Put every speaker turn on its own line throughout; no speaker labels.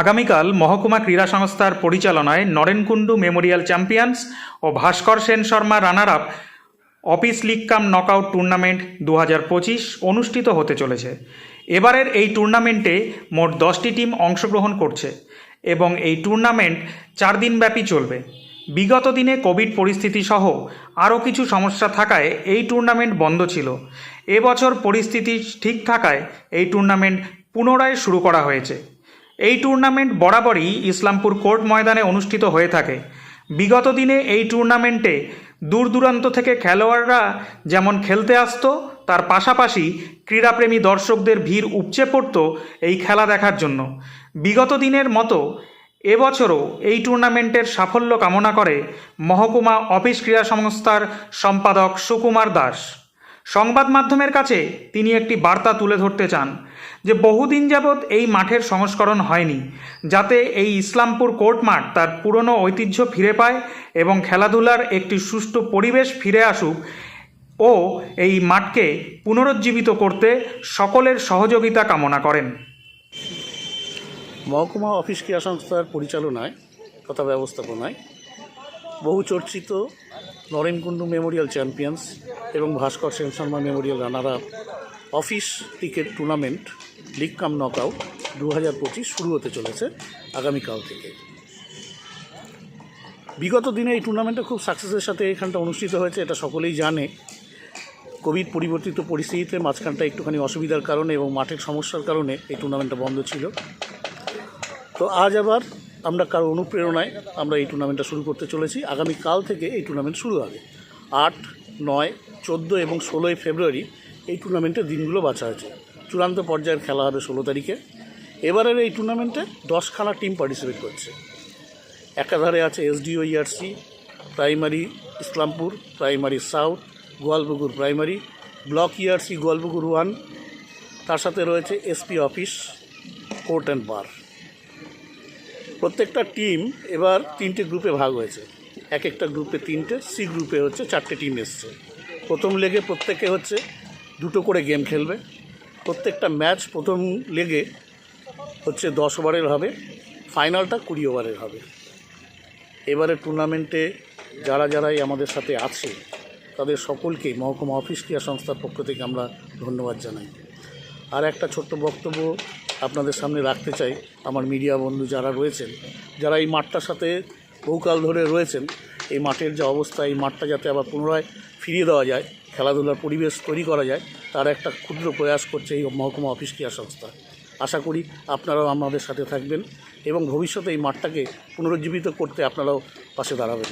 আগামীকাল মহকুমা ক্রীড়া সংস্থার পরিচালনায় নরেনকুণ্ডু মেমোরিয়াল চ্যাম্পিয়ন্স ও Bhaskar Sen Sharma runner up office league cum knockout tournament দু হাজার পঁচিশ অনুষ্ঠিত হতে চলেছে। এবারের এই টুর্নামেন্টে মোট দশটি টিম অংশগ্রহণ করছে এবং এই টুর্নামেন্ট চার দিনব্যাপী চলবে। বিগত দিনে কোভিড পরিস্থিতি সহ আরও কিছু সমস্যা থাকায় এই টুর্নামেন্ট বন্ধ ছিল। এবছর পরিস্থিতি ঠিক থাকায় এই টুর্নামেন্ট পুনরায় শুরু করা হয়েছে। এই টুর্নামেন্ট বরাবরই ইসলামপুর কোর্ট ময়দানে অনুষ্ঠিত হয়ে থাকে। বিগত দিনে এই টুর্নামেন্টে দূর দূরান্ত থেকে খেলোয়াড়রা যেমন খেলতে আসতো, তার পাশাপাশি ক্রীড়াপ্রেমী দর্শকদের ভিড় উপচে পড়তো এই খেলা দেখার জন্য। বিগত দিনের মতো এবছরও এই টুর্নামেন্টের সাফল্য কামনা করে মহকুমা অফিস ক্রীড়া সংস্থার সম্পাদক সুকুমার দাস। সংবাদ মাধ্যমের কাছে তিনি একটি বার্তা তুলে ধরতে চান যে বহুদিন যাবৎ এই মাঠের সংস্করণ হয়নি, যাতে এই ইসলামপুর কোর্ট মাঠ তার পুরনো ঐতিহ্য ফিরে পায় এবং খেলাধুলার একটি সুষ্ঠু পরিবেশ ফিরে আসুক ও এই মাঠকে পুনরুজ্জীবিত করতে সকলের সহযোগিতা কামনা করেন।
মহকুমা অফিস ক্রীড়া সংস্থার পরিচালনায়, তথা ব্যবস্থাপনায় বহু চর্চিত নরেনকুণ্ডু মেমোরিয়াল চ্যাম্পিয়ন্স এবং Bhaskar Sen Sharma memorial runner up office cricket tournament league cum knockout দু হাজার পঁচিশ শুরু হতে চলেছে আগামীকাল থেকে। বিগত দিনে এই টুর্নামেন্টটা খুব সাকসেসের সাথে এখানটা অনুষ্ঠিত হয়েছে, এটা সকলেই জানে। কোভিড পরিবর্তিত পরিস্থিতিতে মাঝখানটা একটুখানি অসুবিধার কারণে এবং মাঠের সমস্যার কারণে এই টুর্নামেন্টটা বন্ধ ছিল। তো আজ আবার আমরা কারও অনুপ্রেরণায় আমরা এই টুর্নামেন্টটা শুরু করতে চলেছি। আগামী কাল থেকে এই টুর্নামেন্ট শুরু হবে। আট নয়, চোদ্দ এবং ষোলোই ফেব্রুয়ারি এই টুর্নামেন্টের দিনগুলো বাছা হয়েছে। চূড়ান্ত পর্যায়ের খেলা হবে ষোলো তারিখে। এবারের এই টুর্নামেন্টে দশখানা টিম পার্টিসিপেট করছে। একাধারে আছে SDO ERC primary Islampur primary south Goalpukur primary block ERC Goalpukur one তার সাথে রয়েছে SP office court and bar প্রত্যেকটা টিম এবার তিনটে গ্রুপে ভাগ হয়েছে। এক একটা গ্রুপে তিনটে, সি গ্রুপে হচ্ছে চারটে টিম এসছে। প্রথম লেগে প্রত্যেকে হচ্ছে দুটো করে গেম খেলবে। প্রত্যেকটা ম্যাচ প্রথম লেগে হচ্ছে দশ ওভারের হবে ফাইনালটা কুড়ি ওভারের হবে। এবারে টুর্নামেন্টে যারা যারাই আমাদের সাথে আছে, তাদের সকলকে মহকুমা অফিস ক্রীড়া সংস্থার পক্ষ থেকে আমরা ধন্যবাদ জানাই। আর একটা ছোট্ট বক্তব্য আপনাদের সামনে রাখতে চাই, আমার মিডিয়া বন্ধু যারা রয়েছেন, যারা এই মাঠটার সাথে বহুকাল ধরে রয়েছেন এই মাঠের যে অবস্থা এই মাঠটা যাতে আবার পুনরায় ফিরিয়ে দেওয়া যায় খেলাধুলার পরিবেশ তৈরি করা যায় তার একটা ক্ষুদ্র প্রয়াস করছে এই মহকুমা অফিস ক্রিয়া সংস্থা। আশা করি আপনারাও আমাদের সাথে থাকবেন এবং ভবিষ্যতে এই মাঠটাকে পুনরুজ্জীবিত করতে আপনারাও পাশে দাঁড়াবেন।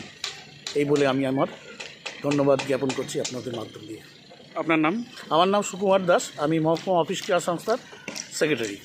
এই বলে আমি আমার ধন্যবাদ জ্ঞাপন করছি আপনাদের মাধ্যম দিয়ে।
আপনার নাম?
আমার নাম সুকুমার দাস আমি মহকুমা অফিস ক্রিয়া সংস্থার সেক্রেটারি।